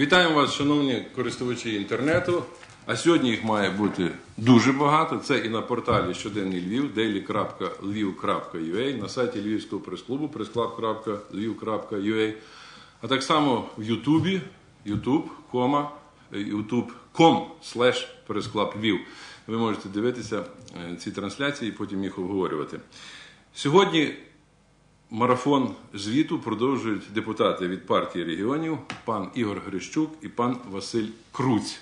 Вітаємо вас, шановні користувачі інтернету. А сьогодні їх має бути дуже багато. Це і на порталі Щоденний Львів, daily.lviv.ua, на сайті Львівського прес-клубу pressclub.lviv.ua, а так само в Ютубі, youtube.com, slash pressclub.lviv. Ви можете дивитися е, ці трансляції і потім їх обговорювати. Сьогодні Марафон звіту продовжують депутати від партії регіонів пан Ігор Грищук і пан Василь Круць.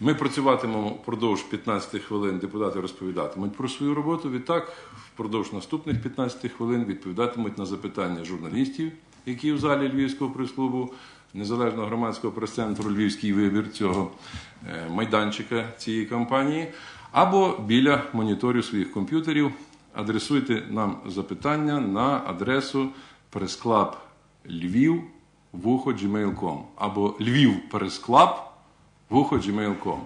Ми працюватимемо впродовж 15 хвилин. Депутати розповідатимуть про свою роботу. Відтак, впродовж наступних 15 хвилин відповідатимуть на запитання журналістів, які в залі Львівського прес-клубу, незалежного громадського прес-центру Львівський вибір цього е, майданчика цієї кампанії, або біля моніторів своїх комп'ютерів адресуйте нам запитання на адресу пресклаб Львів gmail.com або Львів пресклаб gmail.com.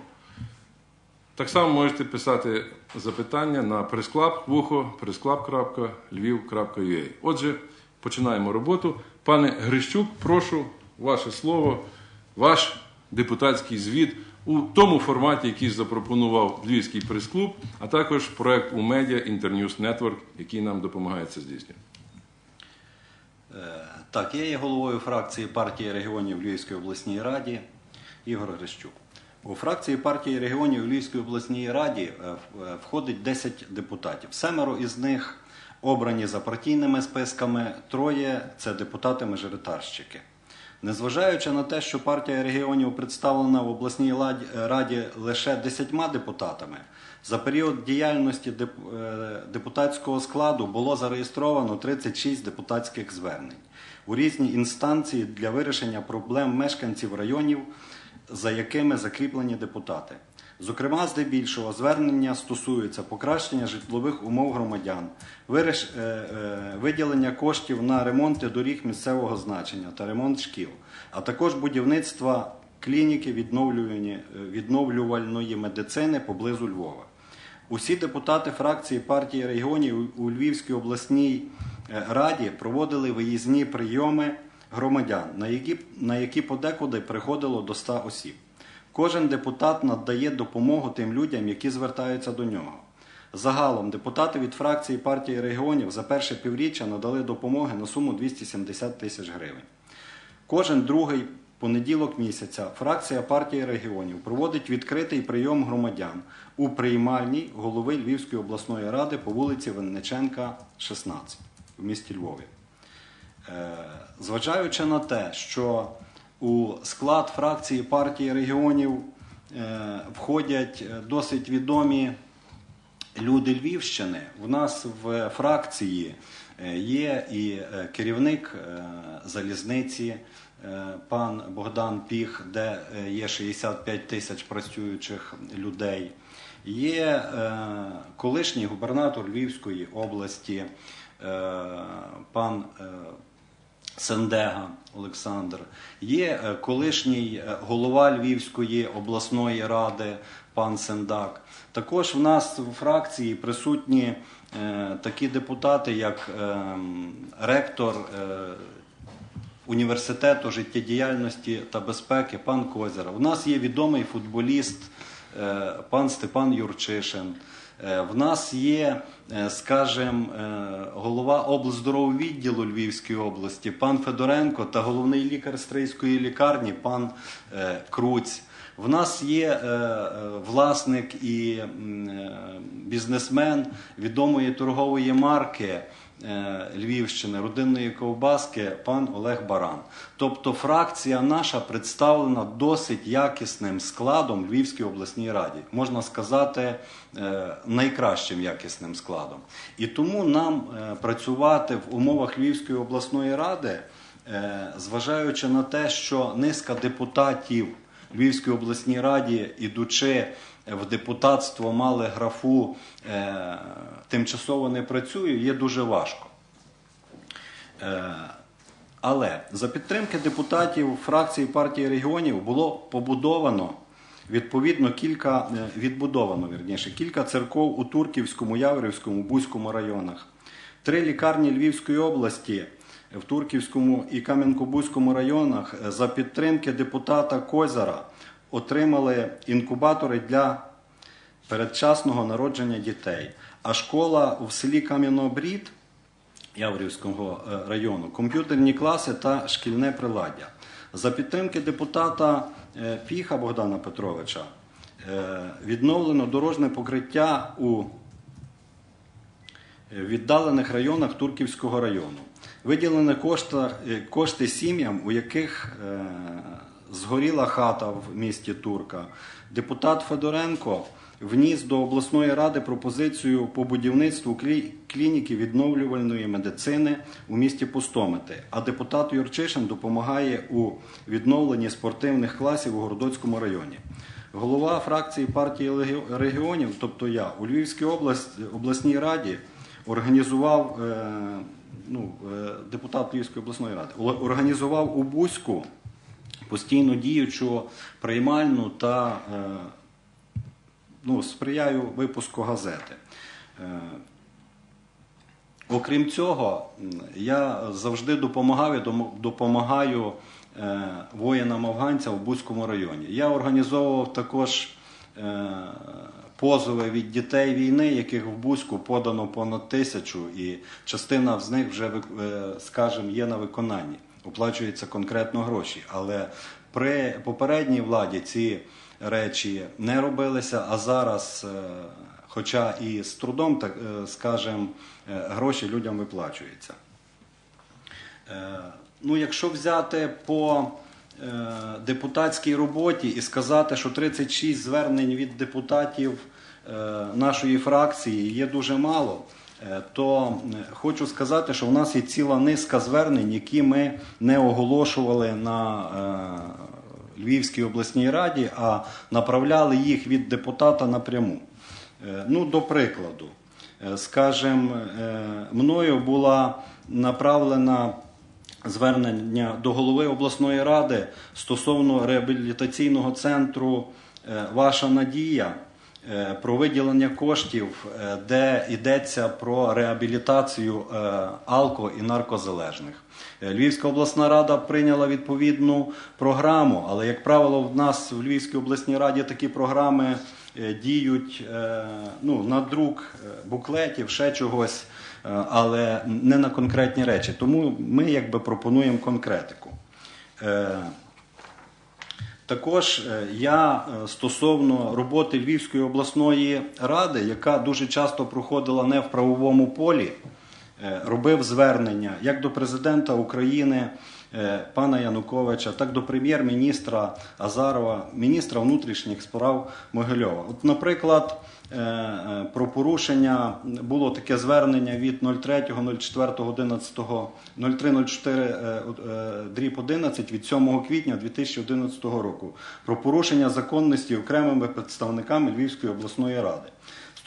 Так само можете писати запитання на пресклаб вухо pressclub.lviv.ua. Отже, починаємо роботу. Пане Грищук, прошу ваше слово, ваш депутатський звіт у тому форматі, який запропонував Львівський прес-клуб, а також проект у медіа Internews Network, який нам допомагає це здійснювати. Е, Так, я є головою фракції партії регіонів в Львівській обласній раді Ігор Грищук. У фракції партії регіонів в Львівській обласній раді е, е, входить 10 депутатів. Семеро із них обрані за партійними списками, троє це депутати-мажоритарщики. Незважаючи на те, що партія регіонів представлена в обласній раді лише 10 депутатами, за період діяльності е, депутатського складу було зареєстровано 36 депутатських звернень у різні інстанції для вирішення проблем мешканців районів, за якими закріплені депутати. Зокрема, здебільшого звернення стосуються покращення житлових умов громадян, е, е, виділення коштів на ремонти доріг місцевого значення та ремонт шкіл, а також будівництва клініки відновлювальної медицини поблизу Львова. Усі депутати фракції партії регіонів у Львівській обласній е, раді проводили виїзні прийоми громадян, на які подекуди приходило до 100 осіб. Кожен депутат надає допомогу тим людям, які звертаються до нього. Загалом депутати від фракції партії регіонів за перше півріччя надали допомоги на суму 270 тисяч гривень. Кожен другий понеділок місяця фракція партії регіонів проводить відкритий прийом громадян у приймальній голови Львівської обласної ради по вулиці Винниченка, 16 в місті Львові. Е, Зважаючи на те, що у склад фракції партії регіонів е, входять е, досить відомі люди Львівщини, в нас в фракції е, є і керівник залізниці, пан Богдан Піх, де є 65 тисяч працюючих людей. Є колишній губернатор Львівської області, пан Сендега Олександр, є е, колишній е, голова Львівської обласної ради пан Сендак. Також в нас в фракції присутні е, такі депутати, як е, ректор університету життєдіяльності та безпеки пан Козір. У нас є відомий футболіст пан Степан Юрчишин. Е, В нас є, е, скажімо, голова облздорового відділу Львівської області, пан Федоренко та головний лікар Стрийської лікарні, пан е, Круць. В нас є е, е, власник і е, бізнесмен відомої торгової марки е, Львівщини, родинної ковбаски, пан Олег Баран. Тобто фракція наша представлена досить якісним складом Львівській обласній раді, можна сказати, е, найкращим якісним складом. І тому нам е, працювати в умовах Львівської обласної ради, е, зважаючи на те, що низка депутатів Львівській обласній раді, ідучи в депутатство, мали графу е, тимчасово не працюю, є дуже важко. Е, але за підтримки депутатів фракції партії регіонів було побудовано відповідно кілька е, відбудовано вірніше, кілька церков у Турківському, Яворівському, Бузькому районах, три лікарні Львівської області в Турківському і Кам'янко-Бузькому районах е, за підтримки депутата Козара отримали інкубатори для передчасного народження дітей. А школа в селі Кам'янобрід Яворівського е, району, комп'ютерні класи та шкільне приладдя. За підтримки депутата е, Піха Богдана Петровича е, відновлено дорожне покриття у віддалених районах Турківського району. Виділені кошти, е, кошти сім'ям, у яких е, згоріла хата в місті Турка. Депутат Федоренко вніс до обласної ради пропозицію по будівництву клініки відновлювальної медицини у місті Пустомити. А депутат Юрчишин допомагає у відновленні спортивних класів у Городоцькому районі. Голова фракції партії регіонів, тобто я, у Львівській області, обласній раді організував е, ну, е, депутат Львівської обласної ради, організував у Бузьку постійно діючу приймальну та е, ну, сприяю випуску газети. Окрім цього, я завжди допомагав і допомагаю е, воїнам-афганцям в Бузькому районі. Я організовував також позови від дітей війни, яких в Бузьку подано понад тисячу, і частина з них вже, е, скажімо, є на виконанні, оплачуються конкретно гроші. Але при попередній владі ці речі не робилися, а зараз. е, Хоча і з трудом, так е, скажем, гроші людям виплачуються. Ну, якщо взяти по депутатській роботі і сказати, що 36 звернень від депутатів нашої фракції є дуже мало, е, то е, хочу сказати, що в нас є ціла низка звернень, які ми не оголошували на е, Львівській обласній раді, а направляли їх від депутата напряму. Е, Ну, до прикладу, е, скажем, е, мною була направлена звернення до голови обласної ради стосовно реабілітаційного центру е, Ваша надія е, про виділення коштів, е, де йдеться про реабілітацію е, алко і наркозалежних. Е, Львівська обласна рада прийняла відповідну програму, але, як правило, в нас в Львівській обласній раді такі програми е, діють е, ну, на друк е, буклетів, ще чогось, е, але не на конкретні речі. Тому ми якби пропонуємо конкретику. Також е, я е, стосовно роботи Львівської обласної ради, яка дуже часто проходила не в правовому полі, е, робив звернення як до президента України пана Януковича, так до прем'єр-міністра Азарова, міністра внутрішніх справ Могильова. От, наприклад, е, е, про порушення було таке звернення від 03.04.11, 03.04 е, е, дріб 11 від 7 квітня 2011 року про порушення законності окремими представниками Львівської обласної ради.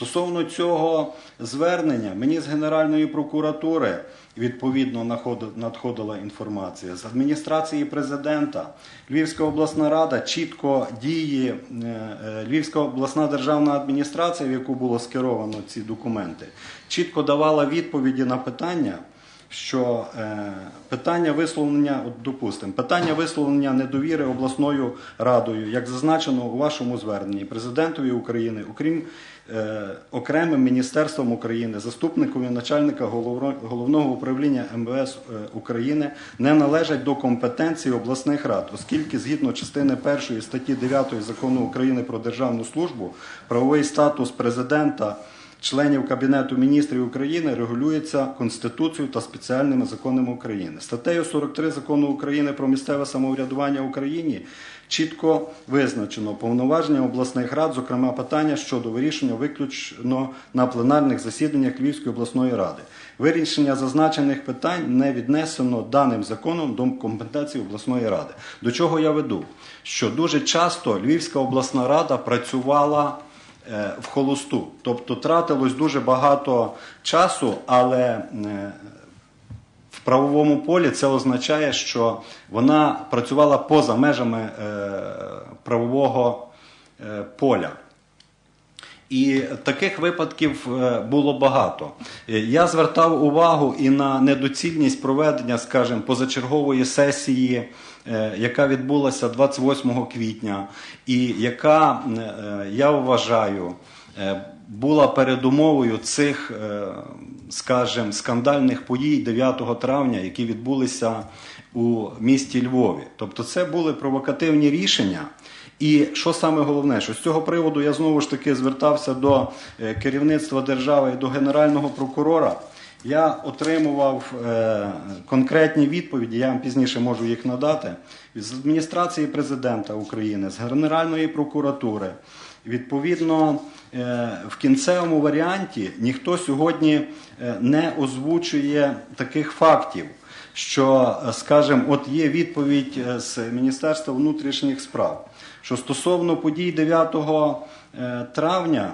Стосовно цього звернення, мені з Генеральної прокуратури відповідно надходила інформація. З адміністрації президента Львівська обласна рада чітко діє, е, е, Львівська обласна державна адміністрація, в яку було скеровано ці документи, чітко давала відповіді на питання. Що е, питання висловлення, от допустимо, питання висловлення недовіри обласною радою, як зазначено у вашому зверненні президентові України, окрім окремим міністерством України, заступникові начальника головного управління МВС е, України, не належать до компетенції обласних рад, оскільки згідно частини 1 статті 9 закону України про державну службу, правовий статус президента членів Кабінету міністрів України регулюється Конституцією та спеціальними законами України. Статтею 43 закону України про місцеве самоврядування в Україні чітко визначено повноваження обласних рад, зокрема питання щодо вирішення виключно на пленарних засіданнях Львівської обласної ради. Вирішення зазначених питань не віднесено даним законом до компетенції обласної ради. До чого я веду? Що дуже часто Львівська обласна рада працювала в холосту. Тобто тратилось дуже багато часу, але е, в правовому полі це означає, що вона працювала поза межами е, правового е, поля. І таких випадків е, було багато. Е, Я звертав увагу і на недоцільність проведення, скажімо, позачергової сесії, е, яка відбулася 28 квітня, і яка, е, я вважаю, е, була передумовою цих, е, скажімо, скандальних подій 9 травня, які відбулися у місті Львові. Тобто це були провокативні рішення. І що саме головне, що з цього приводу я знову ж таки звертався до е, керівництва держави і до генерального прокурора. Я отримував е, конкретні відповіді, я вам пізніше можу їх надати з адміністрації президента України, з Генеральної прокуратури. Відповідно, е, в кінцевому варіанті ніхто сьогодні е, не озвучує таких фактів, що, скажімо, от є відповідь з Міністерства внутрішніх справ, що стосовно подій 9 е, травня.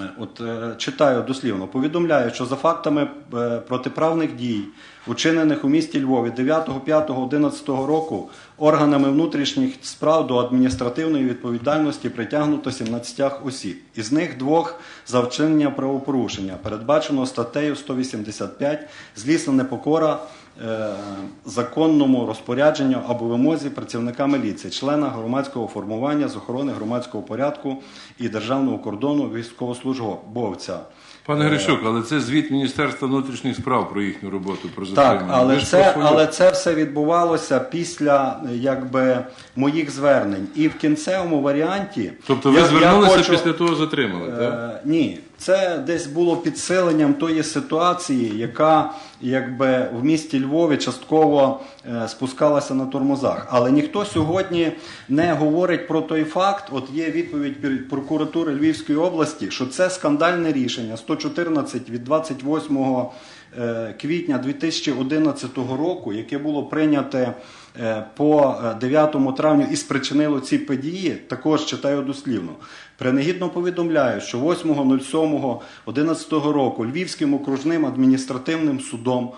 Е, От е, читаю дослівно. Повідомляю, що за фактами е, протиправних дій, учинених у місті Львові 9, 5, 11 року органами внутрішніх справ до адміністративної відповідальності притягнуто 17 осіб. Із них двох за вчинення правопорушення, передбачено статтею 185 злісна непокора законному розпорядженню або вимозі працівника міліції, члена громадського формування з охорони громадського порядку і державного кордону військовослужбовця. Пане Грищук, але це звіт Міністерства внутрішніх справ про їхню роботу, про Так, але це, але це все відбувалося після е, якби, моїх звернень. І в кінцевому варіанті. Тобто ви я- я звернулися хочу- після того затримали, так? Е, ні, це десь було підсиленням тої ситуації, яка якби в місті Львові частково е, спускалася на тормозах. Але ніхто сьогодні не говорить про той факт. От є відповідь прокуратури Львівської області, що це скандальне рішення 114 від 28 е, квітня 2011 року, яке було прийняте по е, 9 травню і спричинило ці події, також читаю дослівно. Принагідно повідомляю, що 8.07.11 року Львівським окружним адміністративним судом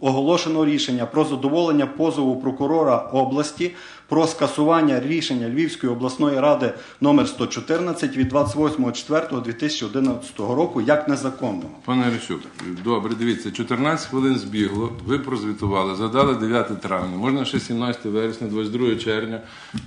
оголошено рішення про задоволення позову прокурора області про скасування рішення Львівської обласної ради номер 114 від 28.04.2011 року як незаконного. Пане Грищук, добре, дивіться, 14 хвилин збігло, ви прозвітували, задали 9 травня, можна ще 17 вересня, 22 червня,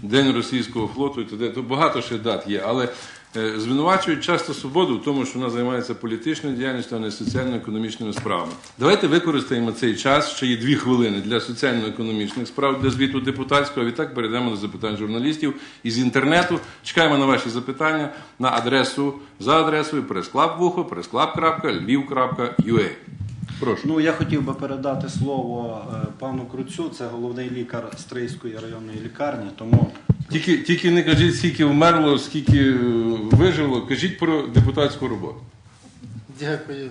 День російського флоту і т.д. То багато ще дат є, але звинувачують часто свободу в тому, що вона займається політичною діяльністю, а не соціально-економічними справами. Давайте використаємо цей час, ще є дві хвилини для соціально-економічних справ, для звіту депутатського, відтак перейдемо до запитань журналістів із інтернету. Чекаємо на ваші запитання на адресу за адресою пресклабвухо, пресклаб.львів.ua. Прошу. Ну, я хотів би передати слово е, пану Круцю, це головний лікар Стрийської районної лікарні, тому Тільки, тільки не кажіть, скільки вмерло, скільки е, вижило. Кажіть про депутатську роботу. Дякую.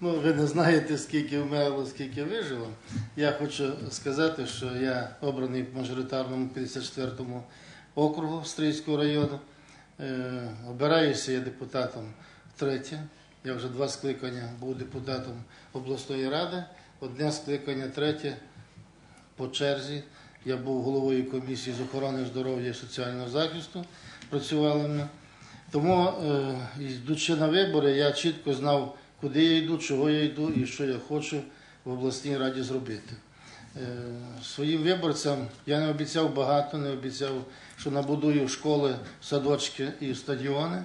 Ну, ви не знаєте, скільки вмерло, скільки вижило. Я хочу сказати, що я обраний в мажоритарному 54-му округу Стрийського району. Е, обираюся я депутатом третє. Я вже два скликання був депутатом обласної ради. Одне скликання третє по черзі. Я був головою комісії з охорони здоров'я і соціального захисту. Працювали ми. Тому, е, йдучи на вибори, я чітко знав, куди я йду, чого я йду і що я хочу в обласній раді зробити. Е, Своїм виборцям я не обіцяв багато, не обіцяв, що набудую школи, садочки і стадіони,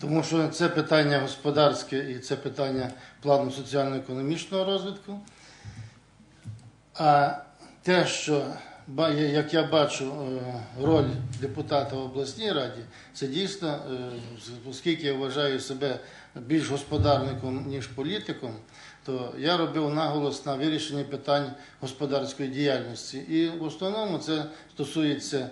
тому що це питання господарське і це питання плану соціально-економічного розвитку. А те, що як я бачу е, роль депутата в обласній раді, це дійсно, е, оскільки я вважаю себе більш господарником, ніж політиком, то я робив наголос на вирішенні питань господарської діяльності. І в основному це стосується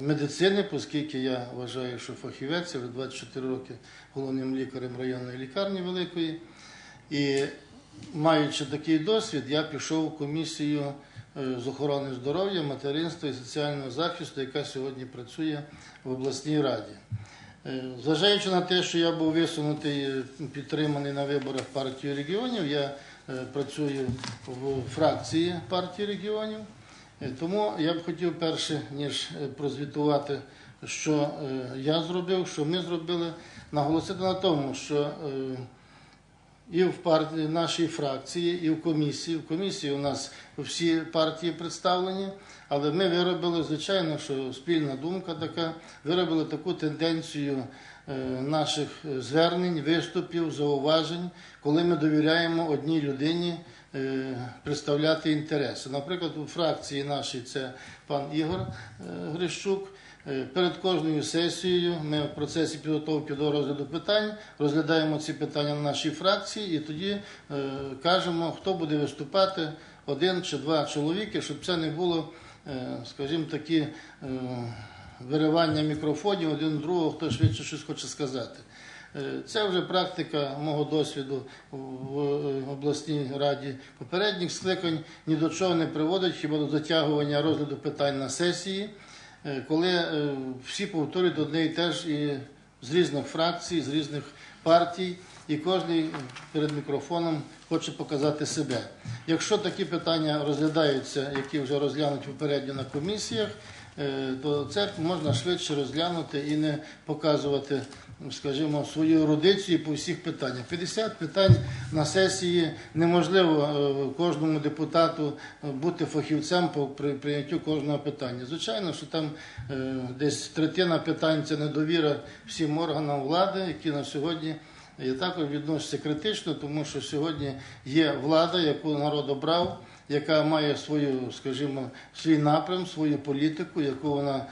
медицини, оскільки я вважаю, що фахівець, вже 24 роки головним лікарем районної лікарні великої. І маючи такий досвід, я пішов в комісію е, з охорони здоров'я, материнства і соціального захисту, яка сьогодні працює в обласній раді. Е, Зважаючи на те, що я був висунутий, е, підтриманий на виборах партії регіонів, я е, працюю в фракції партії регіонів. Е, Тому я б хотів перше, ніж е, прозвітувати що е, я зробив, що ми зробили, наголосити на тому, що і в партії нашій фракції, і в комісії. В комісії у нас всі партії представлені, але ми виробили, звичайно, що спільна думка така, виробили таку тенденцію наших звернень, виступів, зауважень, коли ми довіряємо одній людині представляти інтереси. Наприклад, у фракції нашій це пан Ігор е, Грищук. Е, Перед кожною сесією ми в процесі підготовки до розгляду питань розглядаємо ці питання на нашій фракції і тоді е, кажемо, хто буде виступати, один чи два чоловіки, щоб це не було, е, скажімо, такі е, виривання мікрофонів один другого, хто швидше щось хоче сказати. Е, Це вже практика мого досвіду в е, обласній раді попередніх скликань ні до чого не приводить, хіба до затягування розгляду питань на сесії, е, коли всі повторюють одне і те ж і з різних фракцій, з різних партій, і кожен перед мікрофоном хоче показати себе. Якщо такі питання розглядаються, які вже розглянуті попередньо на комісіях, то це можна швидше розглянути і не показувати, скажімо, свою ерудицію по всіх питаннях. 50 питань на сесії неможливо е, кожному депутату е, бути фахівцем по при- прийняттю кожного питання. Звичайно, що там е, десь третина питань це недовіра всім органам влади, які на сьогодні. Я також відношуся критично, тому що сьогодні є влада, яку народ обрав, яка має свою, скажімо, свій напрям, свою політику, яку вона,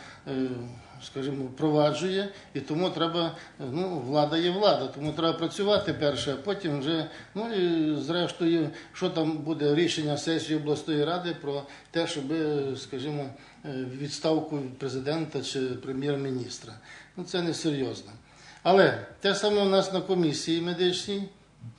скажімо, впроваджує, і тому треба, ну, влада є влада, тому треба працювати перше, а потім вже, ну і зрештою, що там буде рішення сесії обласної ради про те, щоб, скажімо, е, відставку президента чи прем'єр-міністра. Ну це не серйозно. Але те саме у нас на комісії медичній.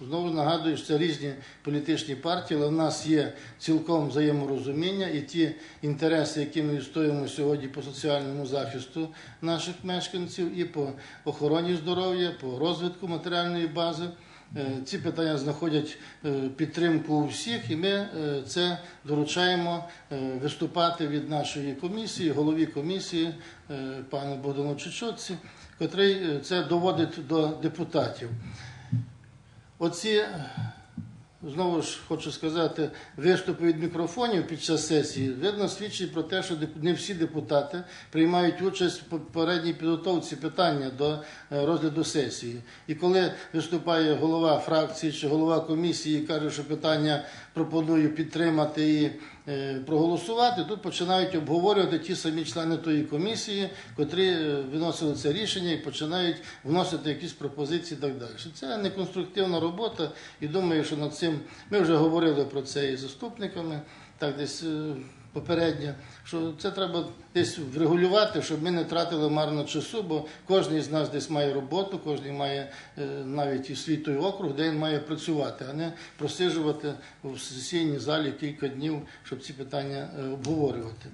Знову нагадую, що це різні політичні партії, але в нас є цілком взаєморозуміння і ті інтереси, які ми відстоюємо сьогодні по соціальному захисту наших мешканців, і по охороні здоров'я, по розвитку матеріальної бази. Е, Ці питання знаходять е, підтримку у всіх, і ми е, це доручаємо виступати від нашої комісії, голові комісії пану Богдану Чечотці, котрий це доводить до депутатів. Оці, знову ж хочу сказати, виступи від мікрофонів під час сесії, видно, свідчить про те, що не всі депутати приймають участь в попередній підготовці питання до е, розгляду сесії. І коли виступає голова фракції чи голова комісії і каже, що питання пропоную підтримати і е, проголосувати, тут починають обговорювати ті самі члени тої комісії, котрі е, виносили це рішення і починають вносити якісь пропозиції і так далі. Це неконструктивна робота, і думаю, що над цим ми вже говорили про це і з заступниками, так десь е, попередньо, що це треба десь врегулювати, щоб ми не тратили марно часу, бо кожен з нас десь має роботу, кожен має е, навіть і свій той округ, де він має працювати, а не просиджувати в сесійній залі кілька днів, щоб ці питання е, обговорювати.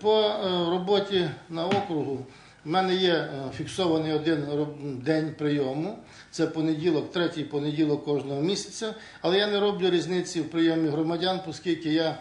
По роботі на округу в мене є е, фіксований один день прийому. Це понеділок, третій понеділок кожного місяця. Але я не роблю різниці в прийомі громадян, оскільки я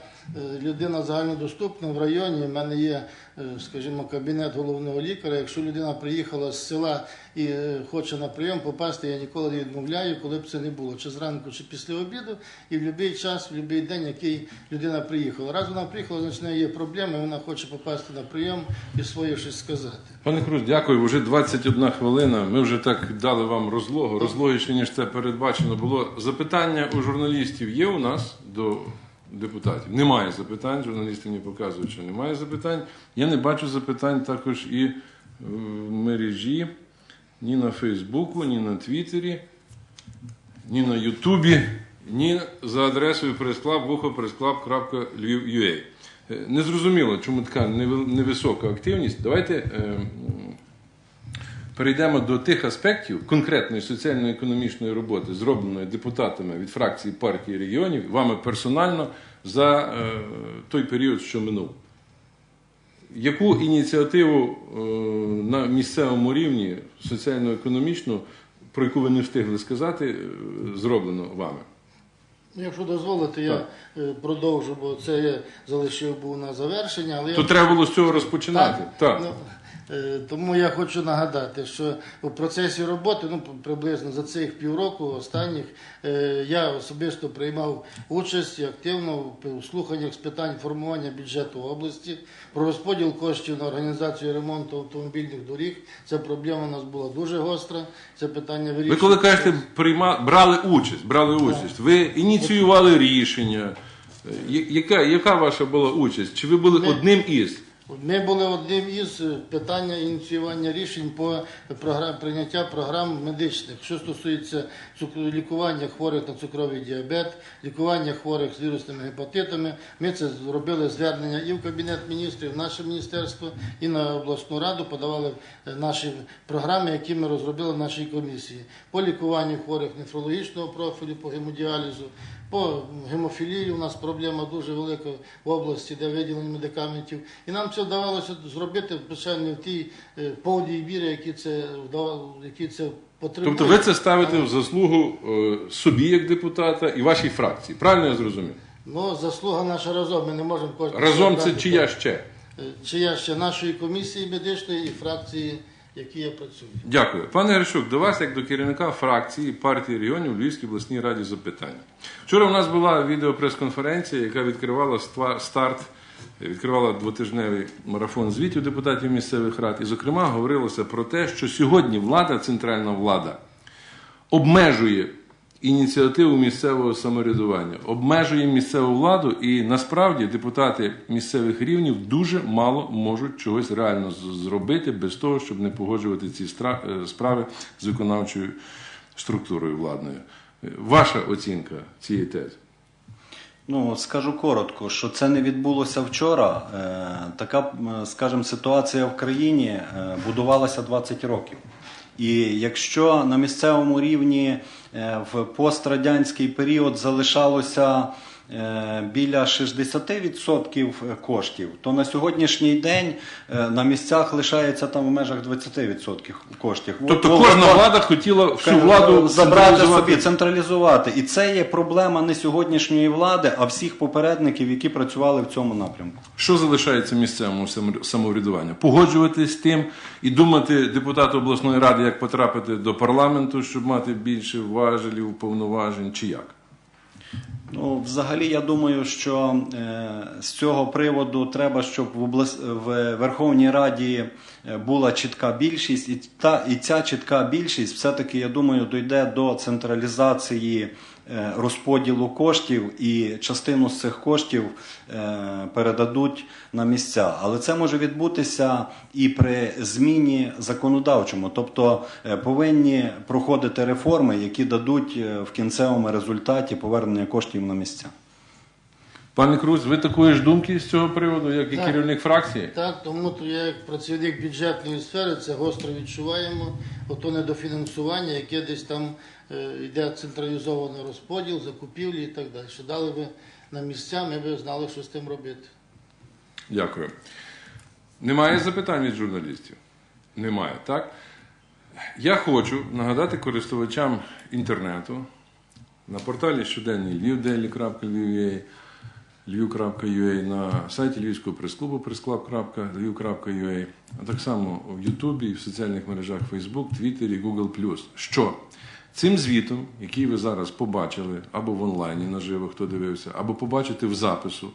людина загальнодоступна в районі. У мене є, е, скажімо, кабінет головного лікаря. Якщо людина приїхала з села і е, хоче на прийом попасти, я ніколи не відмовляю, коли б це не було, чи зранку, чи після обіду, і в будь-який час, в будь-який день, який людина приїхала. Раз вона приїхала, значить в неї є проблеми, вона хоче попасти на прийом і своє щось сказати. Пане Круз, дякую. Вже 21 хвилина. Ми вже так дали вам розлогу. Розлогіше, ніж це передбачено було. Запитання у журналістів є у нас до депутатів. Немає запитань. Журналісти мені показують, що немає запитань. Я не бачу запитань також і в мережі, ні на Фейсбуку, ні на Твіттері, ні на Ютубі, ні за адресою прес-клаб вухопресклаб.lviv.ua. Е, Незрозуміло, чому така невисока активність. Давайте е, перейдемо до тих аспектів конкретної соціально-економічної роботи, зробленої депутатами від фракції партії регіонів, вами персонально за е, той період, що минув. Яку ініціативу е, на місцевому рівні соціально-економічну, про яку ви не встигли сказати, е, зроблено вами? Ну, Якщо дозволите, я продовжу, бо це я залишив був на завершення. Але То я... треба було з цього розпочинати. Так. Ну, Е, Тому я хочу нагадати, що у процесі роботи, ну приблизно за цих півроку останніх, е, я особисто приймав участь активно в слуханнях з питань формування бюджету області, про розподіл коштів на організацію ремонту автомобільних доріг. Ця проблема у нас була дуже гостра. Це питання Ви коли кажете, прийма... брали участь, брали участь, ви ініціювали рішення. Е, Яка, яка ваша була участь? Чи ви були Ми- одним із? Ми були одним із е, питання ініціювання рішень по програм прийняття програм медичних, що стосується цукру- лікування хворих на цукровий діабет, лікування хворих з вірусними гепатитами. Ми це зробили звернення і в кабінет міністрів, в наше міністерство, і на обласну раду подавали е, наші програми, які ми розробили в нашій комісії по лікуванню хворих нефрологічного профілю, по гемодіалізу. По гемофілії у нас проблема дуже велика в області, де виділення медикаментів. І нам це вдавалося зробити, звичайно, не в тій е, повній мірі, які це, які це потребує. Тобто ви це ставите в заслугу е, собі як депутата і вашій фракції. Правильно я зрозумів? Ну, заслуга наша разом, ми не можемо кожен... Разом це чия ще? Е, Чия ще нашої комісії медичної і фракції, які я працюю. Дякую. Пане Гришук, до вас, як до керівника фракції партії регіонів в Львівській обласній раді запитання. Вчора у нас була відеопрес-конференція, яка відкривала старт, відкривала двотижневий марафон звітів депутатів місцевих рад. І, зокрема, говорилося про те, що сьогодні влада, центральна влада, обмежує ініціативу місцевого самоврядування, обмежує місцеву владу, і насправді депутати місцевих рівнів дуже мало можуть чогось реально зробити без того, щоб не погоджувати ці е, справи з виконавчою структурою владною. Ваша оцінка цієї тези? Ну, скажу коротко, що це не відбулося вчора. Е, така, скажімо, ситуація в країні е, будувалася 20 років. І якщо на місцевому рівні е, в пострадянський період залишалося біля 60% коштів, то на сьогоднішній день е, на місцях лишається там в межах 20% коштів. Тобто От- кожна влада хотіла всю владу забрати собі, централізувати. І це є проблема не сьогоднішньої влади, а всіх попередників, які працювали в цьому напрямку. Що залишається місцевому самоврядуванню? Погоджуватись з тим і думати депутату обласної ради, як потрапити до парламенту, щоб мати більше важелів, повноважень, чи як? Ну, взагалі, я думаю, що е, з цього приводу треба, щоб в, облас... в Верховній Раді е, була чітка більшість, і, та, і ця чітка більшість все-таки, я думаю, дойде до централізації розподілу коштів і частину з цих коштів е, передадуть на місця. Але це може відбутися і при зміні законодавчому, тобто е, повинні проходити реформи, які дадуть е, в кінцевому результаті повернення коштів на місця. Пане Круз, ви такої ж думки з цього приводу, як і Так. керівник фракції? Так, тому то я як працівник бюджетної сфери це гостро відчуваємо. Ото недофінансування, яке десь там е, йде централізований розподіл, закупівлі і так далі. Що дали би на місця, ми б знали, що з тим робити. Дякую. Немає запитань від журналістів? Немає, так? Я хочу нагадати користувачам інтернету на порталі щоденний lviv.ua, на сайті Львівського прес-клубу pressclub.lviv.ua, а так само в Ютубі в соціальних мережах Facebook, Twitter, Google+. Що цим звітом, який ви зараз побачили або в онлайні наживо, хто дивився, або побачите в запису,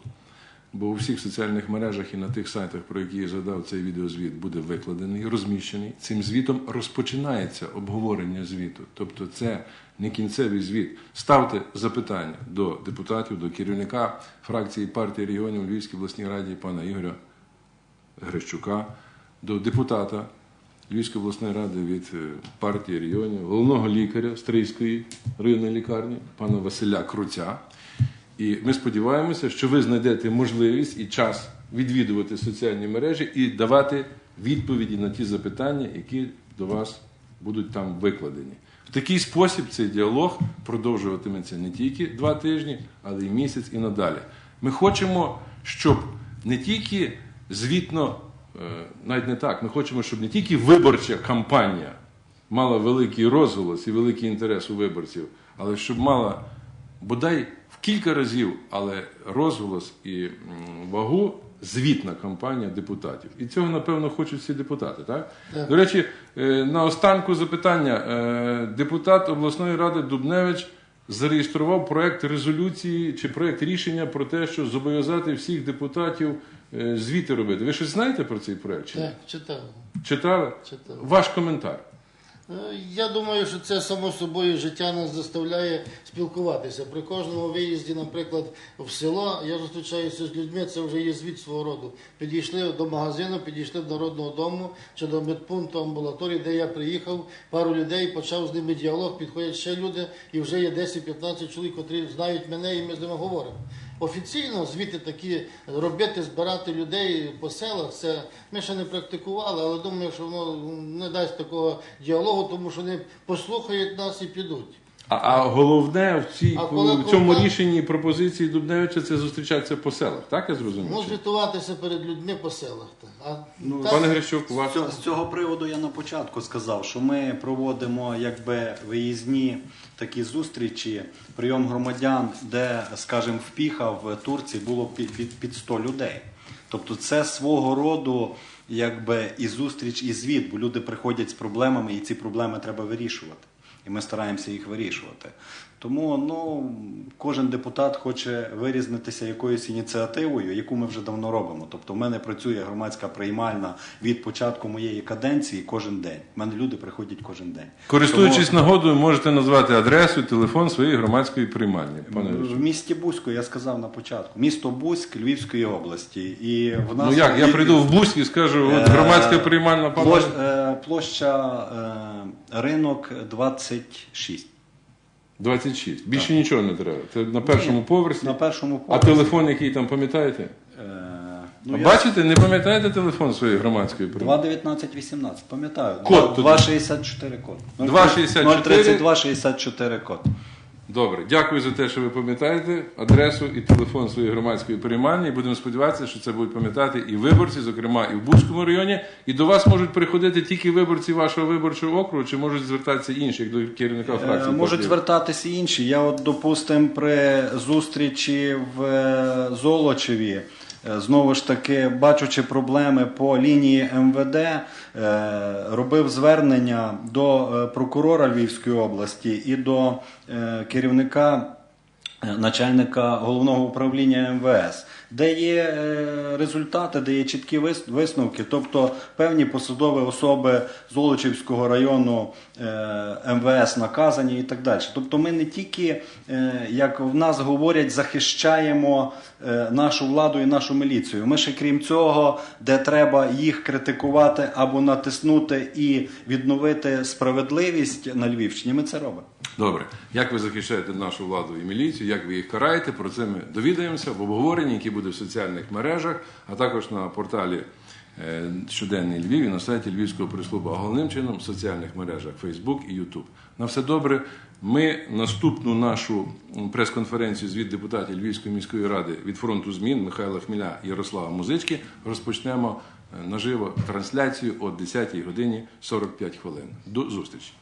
Бо у всіх соціальних мережах і на тих сайтах, про які я згадав, цей відеозвіт буде викладений, розміщений. Цим звітом розпочинається обговорення звіту. Тобто це не кінцевий звіт. Ставте запитання до депутатів, до керівника фракції партії регіонів Львівській обласній раді пана Ігоря Грищука, до депутата Львівської обласної ради від е, партії регіонів, головного лікаря Стрийської районної лікарні, пана Василя Круця. І ми сподіваємося, що ви знайдете можливість і час відвідувати соціальні мережі і давати відповіді на ті запитання, які до вас будуть там викладені. Такий спосіб цей діалог продовжуватиметься не тільки два тижні, але й місяць і надалі. Ми хочемо, щоб не тільки звітно, е, навіть не так, ми хочемо, щоб не тільки виборча кампанія мала великий розголос і великий інтерес у виборців, але щоб мала бодай в кілька разів, але розголос і вагу звітна кампанія депутатів. І цього, напевно, хочуть всі депутати. Так? Так. До речі, е, на останку запитання. Е, Депутат обласної ради Дубневич зареєстрував проект резолюції чи проект рішення про те, що зобов'язати всіх депутатів е, звіти робити. Ви щось знаєте про цей ні? Так, читав. читали? Читав. Ваш коментар. Е, Я думаю, що це само собою життя нас заставляє спілкуватися. При кожному виїзді, наприклад, в село, я зустрічаюся з людьми, це вже є звіт свого роду. Підійшли до магазину, підійшли до народного дому чи до медпункту амбулаторії, де я приїхав, пару людей, почав з ними діалог, підходять ще люди, і вже є 10-15 чоловік, котрі знають мене, і ми з ними говоримо. Офіційно звіти такі робити, збирати людей по селах, це ми ще не практикували, але думаю, що воно не дасть такого діалогу, тому що вони послухають нас і підуть. А, а головне в, цій, А коли в цьому комбат- рішенні пропозиції Дубневича це зустрічатися по селах. Так я зрозумів? Чи? звітуватися перед людьми по селах. так. А Ну, так, Пане Грищук, у вас З цього, з цього приводу я на початку сказав, що ми проводимо якби виїзні такі зустрічі, прийом громадян, де, скажімо, в Піха в Турції було під, під, під 100 людей. Тобто це свого роду якби і зустріч, і звіт, бо люди приходять з проблемами, і ці проблеми треба вирішувати. І ми стараємося їх вирішувати. Тому ну, кожен депутат хоче вирізнитися якоюсь ініціативою, яку ми вже давно робимо. Тобто, в мене працює громадська приймальна від початку моєї каденції кожен день. У мене люди приходять кожен день. користуючись Тому нагодою, можете назвати адресу, телефон своєї громадської приймальні. Пане в місті Бузько я сказав на початку. Місто Бузьк Львівської області. І в нас Ну як, я прийду в Буськ і скажу, от Е, громадська приймальна пана е, площа е, ринок 26. 26. Більше нічого не треба. Це на першому поверсі. На першому А телефон, який там пам'ятаєте? Е, ну, я- Бачите, не пам'ятаєте телефон своєї громадської приймальні? 21918, пам'ятаю. Код 264 код. 264. 032 64 код. Добре, дякую за те, що ви пам'ятаєте адресу і телефон своєї громадської приймальні. І будемо сподіватися, що це будуть пам'ятати і виборці, зокрема і в Бузькому районі. І до вас можуть приходити тільки виборці вашого виборчого округу, чи можуть звертатися інші, як до керівника Е, фракції. Можуть звертатися інші. Я от, допустим, при зустрічі в е, Золочеві, знову ж таки, бачучи проблеми по лінії МВД, е, робив звернення до е, прокурора Львівської області і до е, керівника. е, Начальника головного управління МВС, де є е, результати, де є чіткі вис- висновки, тобто певні посадові особи Золочівського району е, МВС наказані і так далі. Тобто ми не тільки, е, як в нас говорять, захищаємо нашу владу і нашу міліцію. Ми ще крім цього, де треба їх критикувати або натиснути і відновити справедливість на Львівщині, ми це робимо. Добре, як ви захищаєте нашу владу і міліцію, як ви їх караєте? Про це ми довідаємося в обговоренні, яке буде в соціальних мережах, а також на порталі е, Щоденний Львів і на сайті Львівського прес-клубу, а головним чином в соціальних мережах Facebook і YouTube. На все добре. Ми наступну нашу прес-конференцію звіт депутатів Львівської міської ради від фронту змін Михайла Хміля і Ярослава Музички розпочнемо е, наживо трансляцію о 10 годині 45 хвилин. До зустрічі.